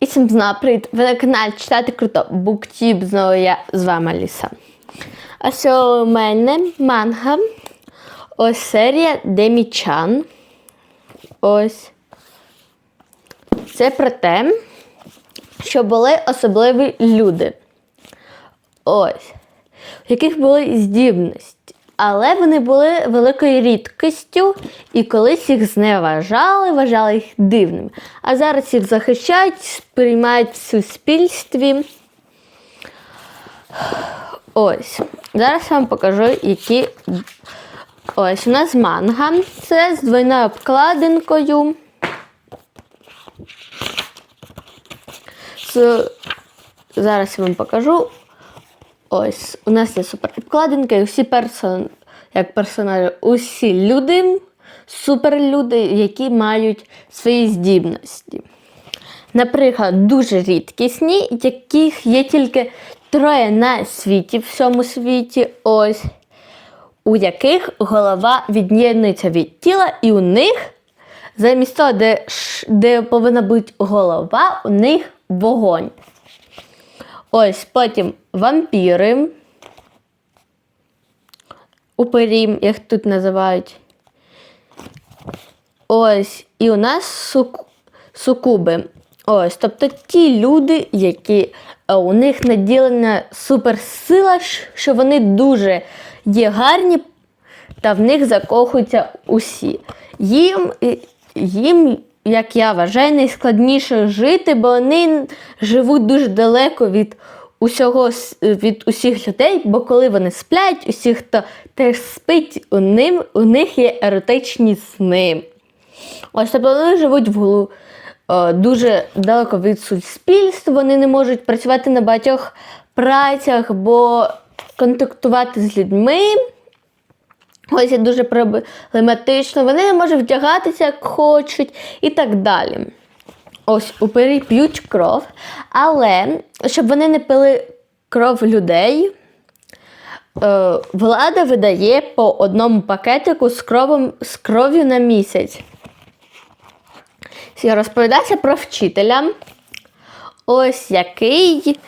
І всім знову привіт! Ви на каналі Читати Круто Буктіб. Знову я з вами Аліса. А сьогодні у мене манга. Ось серія Демічан. Ось. Це про те, що були особливі люди. Ось. У яких були здібності. Але вони були великою рідкістю і колись їх зневажали, вважали їх дивними. А зараз їх захищають, сприймають в суспільстві. Ось. Зараз я вам покажу, які. Ось у нас манга. Це з двойною обкладинкою. З... Зараз я вам покажу. Ось, у нас є суперобкладинка, і всі персон... як персонажі, усі люди, суперлюди, які мають свої здібності. Наприклад, дуже рідкісні, яких є тільки троє на світі, в всьому світі, ось, у яких голова від'єднується від тіла, і у них, замість того, де, де повинна бути голова, у них вогонь. Ось потім вампіри. Упирі, як тут називають. Ось, і у нас сук... сукуби. Ось, тобто ті люди, які е, у них наділена суперсила, що вони дуже є гарні, та в них закохуються усі. Їм, їм, як я вважаю, найскладніше жити, бо вони живуть дуже далеко від усього від усіх людей, бо коли вони сплять, усі, хто теж спить, у, ним, у них є еротичні сни. Ось тобто вони живуть в дуже далеко від суспільства, вони не можуть працювати на багатьох працях, бо контактувати з людьми. Ось є дуже проблематично, вони не можуть вдягатися як хочуть і так далі. Ось упирі п'ють кров, але щоб вони не пили кров людей, е, влада видає по одному пакетику з, кровом, з кров'ю на місяць. Розповідається про вчителя, ось який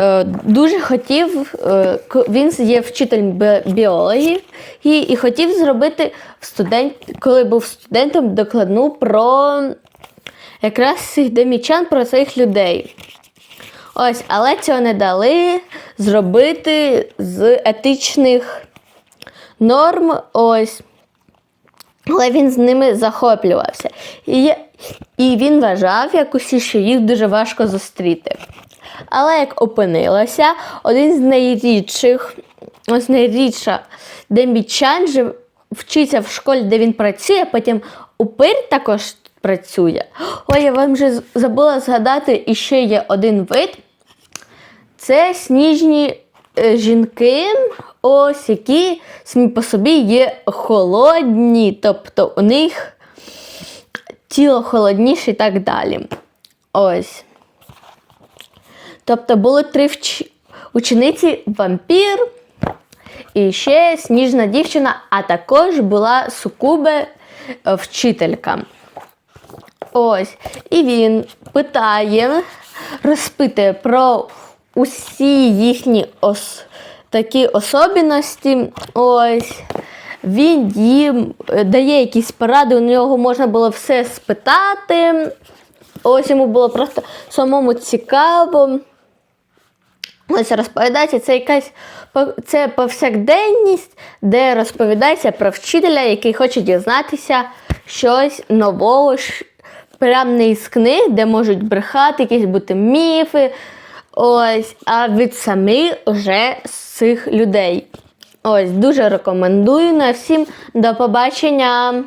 е, дуже хотів, е, він є вчитель бі- біології і, і хотів зробити студент, коли був студентом, докладну про якраз цих демічан, про цих людей. Ось, але цього не дали зробити з етичних норм. Ось. Але він з ними захоплювався. І, і він вважав, як усі, що їх дуже важко зустріти. Але як опинилося, один з найрідших, ось найрідша демічан жив, вчиться в школі, де він працює, потім упир також працює. Ой, я вам вже забула згадати, і ще є один вид. Це сніжні жінки, ось які самі по собі є холодні, тобто у них тіло холодніше і так далі. Ось. Тобто було три вч... учениці вампір і ще сніжна дівчина, а також була сукубе е, вчителька. Ось. І він питає, розпитує про усі їхні ос... такі особливості. Він їм е, дає якісь поради, у нього можна було все спитати. Ось йому було просто самому цікаво. Ось розповідається, це якась це повсякденність, де розповідається про вчителя, який хоче дізнатися щось нового, щ- прям не із книг, де можуть брехати, якісь бути міфи. Ось, а від самих вже з цих людей. Ось, дуже рекомендую на всім. До побачення!